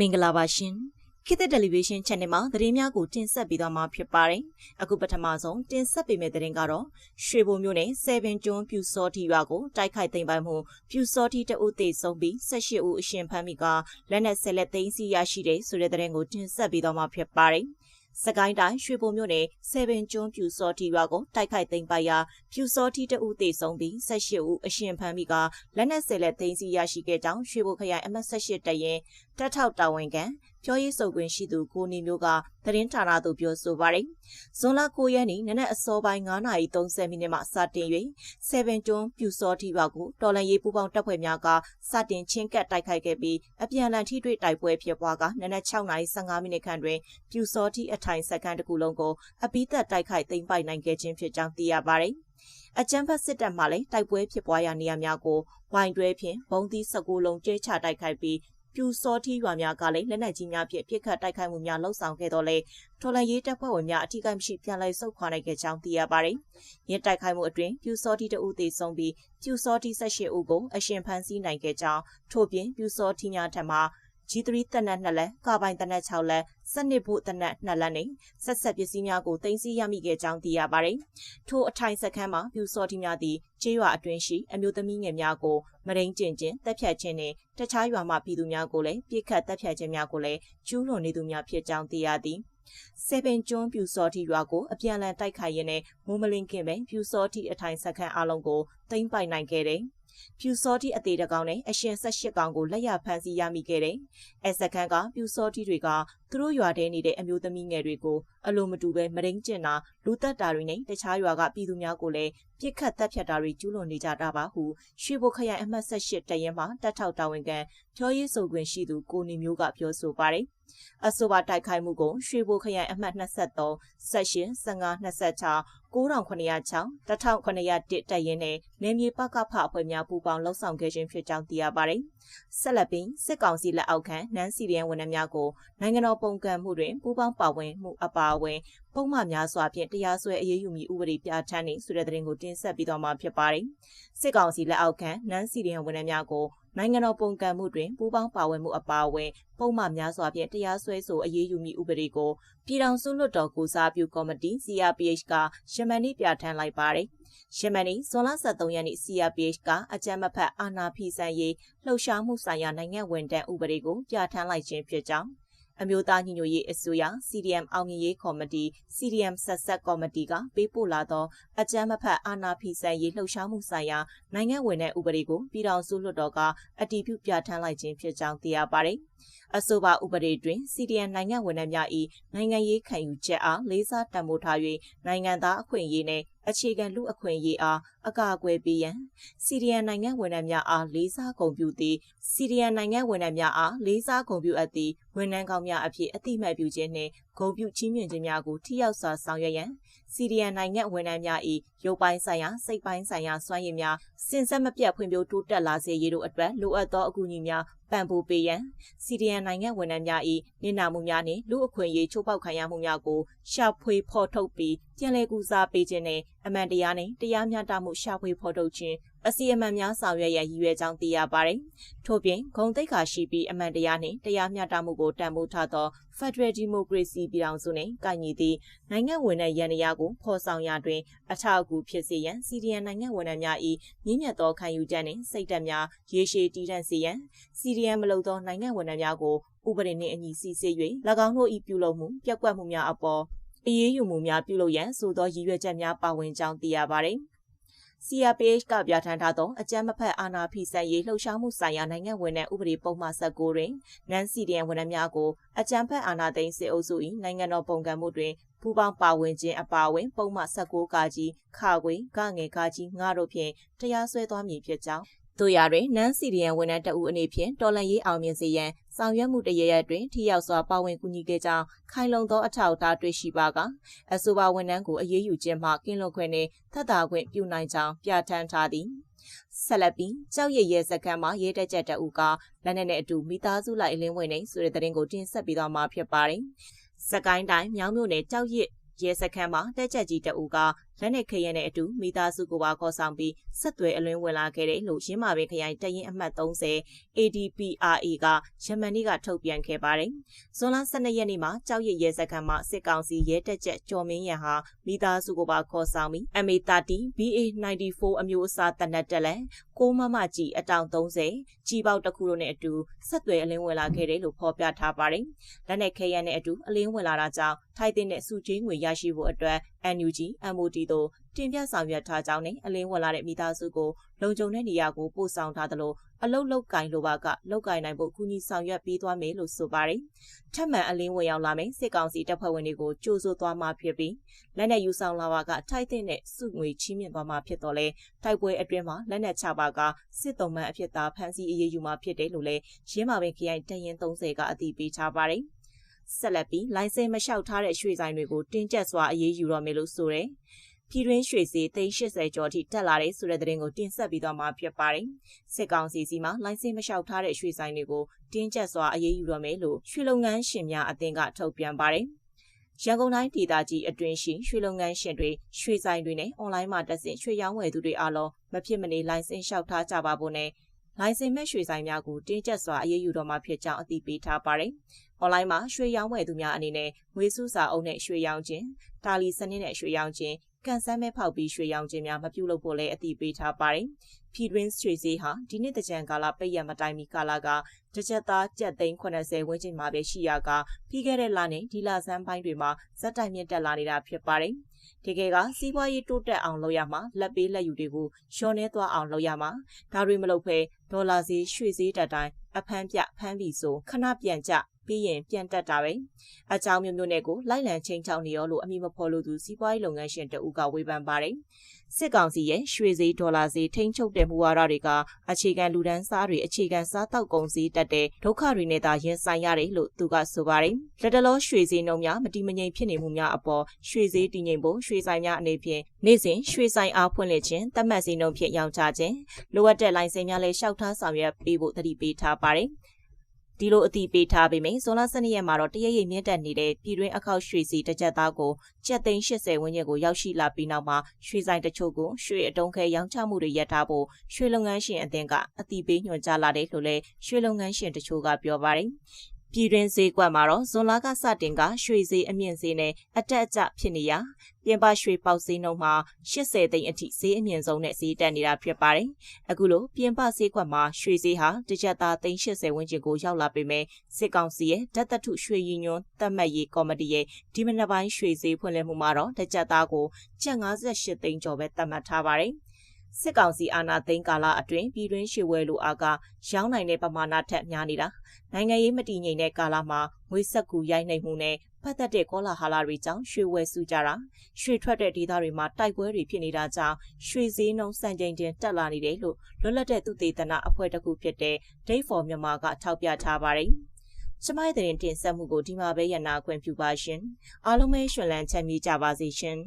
မင်္ဂလာပါရှင်ခေတ်သစ်တယ်လီဗေးရှင်း channel မှာသတင်းများကိုတင်ဆက်ပေးသွားမှာဖြစ်ပါတယ်အခုပထမဆုံးတင်ဆက်ပေးမယ့်သတင်းကတော့ရွှေဘုံမြို့နယ်7ကျွန်းပြူစောတီရွာကိုတိုက်ခိုက်သိမ်းပိုက်မှုပြူစောတီတအုပ်သေးဆုံးပြီး18ဦးအရှင်ဖမ်းမိကလက်နက်ဆက်လက်သိမ်းဆီးရရှိတဲ့ဆိုတဲ့သတင်းကိုတင်ဆက်ပေးသွားမှာဖြစ်ပါတယ် စကိုင်းတိုင်းရွှေဘုံမြို့နယ်7ကျွန်းပြူစောတီရွာကိုတိုက်ခိုက်သိမ်းပိုက်ရာပြူစောတီတဦးသေဆုံးပြီး18ဦးအရှင်ဖမ်းမိကလက်နက်ဆက်လက်သိမ်းဆီးရရှိခဲ့ကြောင်းရွှေဘုံခရိုင်အမှတ်18တရင်တက်ထောက်တာဝန်ခံ ပြောရေးဆိုခွင့်ရှိသူကိုနေမျိုးကသတင်းဌာနသို့ပြောဆိုပါတယ်။ဇွန်လ9ရက်နေ့နနက်အစောပိုင်း9:30မိနစ်မှစတင်၍7ကျွန်းပြူစောတီဘက်ကိုတော်လန်ရေးပူပေါင်းတပ်ဖွဲ့များကစတင်ချင်းကပ်တိုက်ခိုက်ခဲ့ပြီးအပြန်အလှန်ထိတွေ့တိုက်ပွဲဖြစ်ပွားကနနက်6:15မိနစ်ခန့်တွင်ပြူစောတီအထိုင်စက္ကန့်တစ်ခုလုံးကိုအပိသက်တိုက်ခိုက်သိမ်းပိုက်နိုင်ခဲ့ခြင်းဖြစ်ကြောင်းသိရပါတယ်။အကြမ်းဖက်စစ်တပ်မှလည်းတိုက်ပွဲဖြစ်ပွားရာနေရာများကိုဝိုင်းတွဲဖြင့်ဘုံသီး19လုံးကျဲချတိုက်ခိုက်ပြီး ပြူစောထီရွာများကလည်းလက်နက်ကြီးများဖြင့်ပြစ်ခတ်တိုက်ခိုက်မှုများလှုပ်ဆောင်ခဲ့တော့လေထော်လန်ရေးတပ်ဖွဲ့ဝင်များအထူးကိမရှိပြန်လည်ဆုတ်ခွာနိုင်ခဲ့ကြောင်းသိရပါတယ်။ရစ်တိုက်ခိုက်မှုအတွင်းပြူစောထီတအုပ်သေဆုံးပြီးပြူစောထီ18ဦးကိုအရှင်ဖမ်းဆီးနိုင်ခဲ့ကြောင်းထို့ပြင်ပြူစောထီများထံမှ G3 တက်နက်2လက်၊ကာပိုင်တက်နက်6လက်၊စနစ်ဖို့တက်နက်2လက်နဲ့ဆက်ဆက်ပစ္စည်းများကိုတင်စီရမိခဲ့ကြောင်းသိရပါတယ်။ထိုအထိုင်စခန်းမှာပြူစောတိများသည်ကျေးရွာအတွင်းရှိအမျိုးသမီးငယ်များကိုမရင်းကျင်ချင်းတက်ဖြတ်ခြင်းနဲ့တခြားရွာမှပြည်သူများကိုလည်းပြစ်ခတ်တက်ဖြတ်ခြင်းများကိုလည်းကျူးလွန်နေသူများဖြစ်ကြောင်းသိရသည်။ဆေပင်ကျွန်းပြူစောတိရွာကိုအပြန်အလှန်တိုက်ခိုက်ရင်းနဲ့မိုးမလင်းခင်ပဲပြူစောတိအထိုင်စခန်းအလုံးကိုသိမ်းပိုက်နိုင်ခဲ့တယ်။ ပြူစောတိအသေးတကောင်နဲ့အရှင်၁၈ကောင်ကိုလက်ရဖမ်းဆီးရမိခဲ့တယ်။အဲစကန်ကပြူစောတိတွေကသူတို့ရွာထဲနေတဲ့အမျိုးသမီးငယ်တွေကိုအလိုမတူပဲမရင်းကျင်တာလူသက်တာတွေနဲ့တခြားရွာကပြည်သူများကိုလည်းပြစ်ခတ်တပ်ဖြတ်တာတွေကျူးလွန်နေကြတာပါဟုရွှေဘိုခရိုင်အမှတ်၁၈တရင်မှတပ်ထောက်တာဝန်ခံဖြောရေးဆိုခွင့်ရှိသူကိုနေမျိုးကပြောဆိုပါတယ်။ အဆိုပါတိုက်ခိုက်မှုကိုရွှေဘိုခရိုင်အမှတ်23 18 15 26 9906 1901တက်ရင်နဲ့နေမြေပကဖအဖွဲ့များပူးပေါင်းလှုပ်ဆောင်ခဲ့ခြင်းဖြစ်ကြောင်းသိရပါတယ်။ဆက်လက်ပြီးစစ်ကောင်စီလက်အောက်ခံနန်းစီရီယန်ဝန်ထမ်းများကိုနိုင်ငံတော်ပုံကန့်မှုတွင်ပူးပေါင်းပါဝင်မှုအပါအဝင်ပုံမှန်များစွာဖြင့်တရားစွဲအရေးယူမည်ဥပဒေပြဋ္ဌာန်းနေဆိုတဲ့သတင်းကိုတင်ဆက်ပြီးတော့မှာဖြစ်ပါတယ်။စစ်ကောင်စီလက်အောက်ခံနန်းစီရီယန်ဝန်ထမ်းများကို နိုင်ငံတော်ပုံကန့်မှုတွင်ပူးပေါင်းပါဝင်မှုအပါအဝင်ပုံမှန်များစွာဖြင့်တရားစွဲဆိုအရေးယူမည်ဥပဒေကိုပြည်ထောင်စုလွှတ်တော်ကိုစားပြုကော်မတီ CRPH ကယမန်နေ့ပြဋ္ဌာန်းလိုက်ပါတယ်။ယမန်နေ့ဇွန်လ23ရက်နေ့ CRPH ကအကြမ်းမဖက်အာဏာဖီဆန်ရေးလှုပ်ရှားမှုဆိုင်ရာနိုင်ငံဝန်ထမ်းဥပဒေကိုပြဋ္ဌာန်းလိုက်ခြင်းဖြစ်ကြောင်း အမျိုးသားညီညွတ်ရေးအစိုးရ CDM အောင်မြင်ရေးကော်မတီ CDM ဆက်ဆက်ကော်မတီကပေးပို့လာသောအကြမ်းမဖက်အာဏာဖီဆန်ရေးလှုပ်ရှားမှုဆိုင်ရာနိုင်ငံဝင်တဲ့ဥပဒေကိုပြည်ထောင်စုလွှတ်တော်ကအတည်ပြုပြဋ္ဌာန်းလိုက်ခြင်းဖြစ်ကြောင်းသိရပါတယ်။ အဆိုပါဥပဒေတွင် CDN နိုင်ငံဝန်ထမ်းများ၏နိုင်ငံရေးခံယူချက်အားလေးစားတံမိုးထား၍နိုင်ငံသားအခွင့်အရေးနှင့်အခြေခံလူအခွင့်အရေးအားအကာအကွယ်ပေးရန်စီရီယန်နိုင်ငံဝန်ထမ်းများအားလေးစားဂုဏ်ပြုသည်စီရီယန်နိုင်ငံဝန်ထမ်းများအားလေးစားဂုဏ်ပြုအပ်သည့်ဝန်ထမ်းကောင်းများအဖြစ်အတိမတ်ပြုခြင်းနှင့်ဂုဏ်ပြုချီးမြှင့်ခြင်းများကိုထိရောက်စွာဆောင်ရွက်ရန်စီရီယန်နိုင်ငံဝန်ထမ်းများ၏ရုပ်ပိုင်းဆိုင်ရာစိတ်ပိုင်းဆိုင်ရာစွမ်းရည်များစင်ဆက်မပြတ်ဖွံ့ဖြိုးတိုးတက်လာစေရေးတို့အတွက်လိုအပ်သောအကူအညီများ ပံ့ပိုးပေးရန်စီရီယန်နိုင်ငံဝန်ထမ်းများ၏နေနာမှုများနှင့်လူအခွင့်အရေးချိုးဖောက်ခံရမှုများကိုရှာဖွေဖော်ထုတ်ပြီးပြန်လည်ကူစားပေးခြင်းနှင့်အမှန်တရားနှင့်တရားမျှတမှုရှာဖွေဖော်ထုတ်ခြင်းအစီအမံများဆောင်ရွက်ရန်ရည်ရွယ်ကြောင်းသိရပါတယ်။ထို့ပြင်ဂုံတိတ်ခါရှိပြီးအမှန်တရားနှင့်တရားမျှတမှုကိုတန်ဖိုးထားသော Federal Democracy ပြည်ထောင်စုနှင့်ကိုင်ညီသည့်နိုင်ငံဝင်တဲ့ရန်ရာကိုဖော်ဆောင်ရာတွင် အထောက်အကူဖြစ်စေရန် CDN နိုင်ငံဝန်ထမ်းများ၏မြင့်မြတ်သောခံယူချက်နှင့်စိတ်ဓာတ်များရေရှည်တည်တံ့စေရန် CDN မလုပ်သောနိုင်ငံဝန်ထမ်းများကိုဥပဒေနှင့်အညီစီစစ်၍၎င်းတို့၏ပြုလုပ်မှုပြက်ကွက်မှုများအပေါ်အရေးယူမှုများပြုလုပ်ရန်ဆိုသောရည်ရွယ်ချက်များပါဝင်ကြောင်းသိရပါသည်။ CRPH ကပြဋ္ဌာန်းထားသောအကြမ်းမဖက်အာဏာဖီဆန်ရေးလှုပ်ရှားမှုဆိုင်ရာနိုင်ငံဝင်တဲ့ဥပဒေပုံမှန်19တွင်နန်စီဒီယန်ဝန်ထမ်းများကိုအကြမ်းဖက်အာဏာသိမ်းစစ်အုပ်စု၏နိုင်ငံတော်ပုံကံမှုတွင်ပူးပေါင်းပါဝင်ခြင်းအပါအဝင်ပုံမှန်19ကာကြီးခါခွေကငယ်ကာကြီးငါတို့ဖြင့်တရားစွဲသွားမည်ဖြစ်ကြောင်း တို့ရတွင်နန်းစီရီယန်ဝန်ထမ်းတအုပ်အနေဖြင့်တော်လန်ရေးအောင်မြင်စေရန်ဆောင်ရွက်မှုတရရက်တွင်ထိရောက်စွာပါဝင်ကူညီခဲ့ကြောင်းခိုင်လုံသောအထောက်အထားတွေ့ရှိပါကအဆိုပါဝန်ထမ်းကိုအရေးယူခြင်းမှကင်းလွတ်ခွင့်နှင့်ထပ်တာခွင့်ပြုနိုင်ကြောင်းပြဋ္ဌာန်းထားသည်ဆက်လက်ပြီးကြောက်ရည်ရဲစခန်းမှာရဲတက်ချက်တအုပ်ကလက်နက်နဲ့အတူမိသားစုလိုက်အလင်းဝင်နေဆိုတဲ့သတင်းကိုတင်ဆက်ပြီးတော့မှာဖြစ်ပါတယ်။စကိုင်းတိုင်းမြောင်းမြို့နယ်ကြောက်ရည်ရဲစခန်းမှာတက်ချက်ကြီးတအူက လက်နက်ခဲယမ်းနဲ့အတူမိသားစုကိုပါခေါ်ဆောင်ပြီးဆက်သွယ်အလင်းဝင်လာခဲ့တယ်လို့ရင်းမာပင်ခရိုင်တရင်အမှတ်30 ADPRA ကယမန်နေ့ကထုတ်ပြန်ခဲ့ပါတယ်။ဇွန်လ12ရက်နေ့မှာကြောက်ရရဲစခန်းမှာစစ်ကောင်စီရဲတက်ချက်ကျော်မင်းရန်ဟာမိသားစုကိုပါခေါ်ဆောင်ပြီး MA30 BA94 အမျိုးအစားတနက်တက်လက်ကိုမမကြီးအတောင်30ကြီးပေါက်တစ်ခုတို့နဲ့အတူဆက်သွယ်အလင်းဝင်လာခဲ့တယ်လို့ဖော်ပြထားပါတယ်။လက်နက်ခဲယမ်းနဲ့အတူအလင်းဝင်လာတာကြောင့်ထိုက်တဲ့စုချင်းငွေရရှိဖို့အတွက် NUG MOD တို့တင်ပြဆောင်ရွက်ထားကြောင်းနဲ့အလင်းဝင်လာတဲ့မိသားစုကိုလုံခြုံတဲ့နေရာကိုပို့ဆောင်ထားသလိုအလုတ်လုတ်ကင်လိုပါကလုတ်ကင်နိုင်ဖို့ကူညီဆောင်ရွက်ပေးသွားမယ်လို့ဆိုပါတယ်။ထပ်မံအလင်းဝင်ရောက်လာမယ်စစ်ကောင်စီတပ်ဖွဲ့ဝင်တွေကိုကြိုးဆိုသွားမှာဖြစ်ပြီးလက်နက်ယူဆောင်လာပါကထိုက်တဲ့စုငွေချီးမြှင့်သွားမှာဖြစ်တော့လဲတိုက်ပွဲအတွင်းမှာလက်နက်ချပါကစစ်တုံးမှန်အဖြစ်သားဖမ်းဆီးအရေးယူမှာဖြစ်တယ်လို့လည်းရင်းမာပင်ခရိုင်တရင်30ကအတည်ပြုထားပါတယ်။ ဆက်လက်ပြီးလိုင်စင်မလျှောက်ထားတဲ့ရွှေဆိုင်တွေကိုတင်းကျပ်စွာအရေးယူတော့မယ်လို့ဆိုရယ်ပြည်တွင်းရွှေစီ380ကျော်အထိတက်လာတဲ့ဆိုတဲ့သတင်းကိုတင်ဆက်ပြီးတော့မှာဖြစ်ပါတယ်။စစ်ကောင်စီစီမှာလိုင်စင်မလျှောက်ထားတဲ့ရွှေဆိုင်တွေကိုတင်းကျပ်စွာအရေးယူတော့မယ်လို့ရွှေလုပ်ငန်းရှင်များအသင်းကထုတ်ပြန်ပါတယ်။ရန်ကုန်တိုင်းဒေသကြီးအတွင်းရှိရွှေလုပ်ငန်းရှင်တွေရွှေဆိုင်တွေနဲ့အွန်လိုင်းမှာတက်ဆင်ရွှေရောင်းဝယ်သူတွေအားလုံးမဖြစ်မနေလိုင်စင်လျှောက်ထားကြပါဖို့နဲ့ လိုင်စင်မဲ့ရွှေဆိုင်များကိုတင်းကျပ်စွာအရေးယူတော့မှာဖြစ်ကြောင်းအသိပေးထားပါတယ်။အွန်လိုင်းမှာရွှေရောင်းဝယ်သူများအနေနဲ့ငွေစုစာအုပ်နဲ့ရွှေရောင်းခြင်း၊တာလီစနစ်နဲ့ရွှေရောင်းခြင်းကန်ဆန်းမဲ့ဖောက်ပြီးရွှေရောင်ခြင်းများမပြုလုပ်ဖို့လည်းအသိပေးထားပါတယ်။ပြည်တွင်းရွှေဈေးဟာဒီနှစ်တကြံကာလပိတ်ရမတိုင်မီကာလကတစ်ချက်သားကျပ်သိန်း80ဝန်းကျင်မှာပဲရှိရကပြီးခဲ့တဲ့လနဲ့ဒီလဆန်းပိုင်းတွေမှာဇက်တိုင်မြင့်တက်လာနေတာဖြစ်ပါတယ်။ ဒီကယ်ကစီးပွားရေးတိုးတက်အောင်လုပ်ရမှာလက်ပေးလက်ယူတွေကိုလျှော်နှဲသွားအောင်လုပ်ရမှာဒါတွေမလုပ်ဖဲဒေါ်လာဈေးရွှေဈေးတက်တိုင်းအဖမ်းပြဖမ်းပြီးဆိုခဏပြန်ကျ ပြီးရင်ပြန်တက်တာပဲအကြောင်းမျိုးမျိုးနဲ့ကိုလိုက်လံချင်းချောင်းနေရောလို့အမိမဖော်လို့သူစီးပွားရေးလုပ်ငန်းရှင်တဦးကဝေဖန်ပါတယ်စစ်ကောင်စီရဲ့ရွှေဈေးဒေါ်လာဈေးထိန်းချုပ်တဲ့မူဝါဒတွေကအခြေခံလူဒန်းစားတွေအခြေခံစားတောက်ကုန်စည်တက်တဲ့ဒုက္ခတွေနဲ့သာရင်ဆိုင်ရတယ်လို့သူကဆိုပါတယ်လက်တလောရွှေဈေးနှုန်းများမတိမငြိမ်ဖြစ်နေမှုများအပေါ်ရွှေဈေးတည်ငြိမ်ဖို့ရွှေဆိုင်များအနေဖြင့်နေ့စဉ်ရွှေဆိုင်အားဖွင့်လှစ်ခြင်းတတ်မှတ်ဈေးနှုန်းဖြင့်ရောင်းချခြင်းလိုအပ်တဲ့လိုင်စင်များလည်းလျှောက်ထားဆောင်ရွက်ပေးဖို့တတိပေးထားပါတယ် ဒီလိုအတိပေးထားပေမယ့်ဇွန်လ12ရက်မှာတော့တရရိပ်မြင့်တက်နေတဲ့ပြည်တွင်းအခောက်ရွှေစီတစ်ကြက်သားကိုကျပ်သိန်း80ဝန်းကျင်ကိုရောက်ရှိလာပြီးနောက်မှာရွှေဆိုင်တချို့ကိုရွှေအတုံးခဲရောင်းချမှုတွေရပ်ထားဖို့ရွှေလုပ်ငန်းရှင်အသင်းကအတိပေးညွှန်ကြားလာတယ်လို့လည်းရွှေလုပ်ငန်းရှင်တချို့ကပြောပါတယ် ပြည်တွင်းဈေးကွက်မှာတော့ဇွန်လကစတင်ကရွှေဈေးအမြင့်ဈေးနဲ့အတက်အကျဖြစ်နေရပြင်ပရွှေပေါက်ဈေးနှုန်းမှာ80သိန်းအထိဈေးအမြင့်ဆုံးနဲ့ဈေးတက်နေတာဖြစ်ပါတယ်။အခုလိုပြင်ပဈေးကွက်မှာရွှေဈေးဟာတစ်ချက်သားသိန်း80ဝန်းကျင်ကိုရောက်လာပေမဲ့စစ်ကောင်စီရဲ့ဓာတ်သတ္ထုရွှေရည်ညွှန်းသတ်မှတ်ရေးကော်မတီရဲ့ဒီမနက်ပိုင်းရွှေဈေးဖွင့်လှစ်မှုမှာတော့တစ်ချက်သားကိုကျပ်58သိန်းကျော်ပဲသတ်မှတ်ထားပါတယ်။ စစ်ကောင်စီအာဏာသိမ်းကာလအတွင်းပြည်တွင်းရွှေဝယ်လိုအားကရောင်းနိုင်တဲ့ပမာဏထက်များနေတာနိုင်ငံရေးမတည်ငြိမ်တဲ့ကာလမှာငွေဆက်ကူရိုက်နှိပ်မှုနဲ့ဖတ်သက်တဲ့ကောလာဟာလာတွေကြောင့်ရွှေဝယ်စုကြတာရွှေထွက်တဲ့ဒေသတွေမှာတိုက်ပွဲတွေဖြစ်နေတာကြောင့်ရွှေဈေးနှုန်းစံချိန်တင်တက်လာနေတယ်လို့လွတ်လပ်တဲ့သူတေသနာအဖွဲ့တစ်ခုဖြစ်တဲ့ Day for Myanmar ကထောက်ပြထားပါတယ်ကျမရဲ့တင်တင်ဆက်မှုကိုဒီမှာပဲရနာခွင့်ပြုပါရှင်အားလုံးပဲရှင်လန်းချမ်းမြေ့ကြပါစေရှင်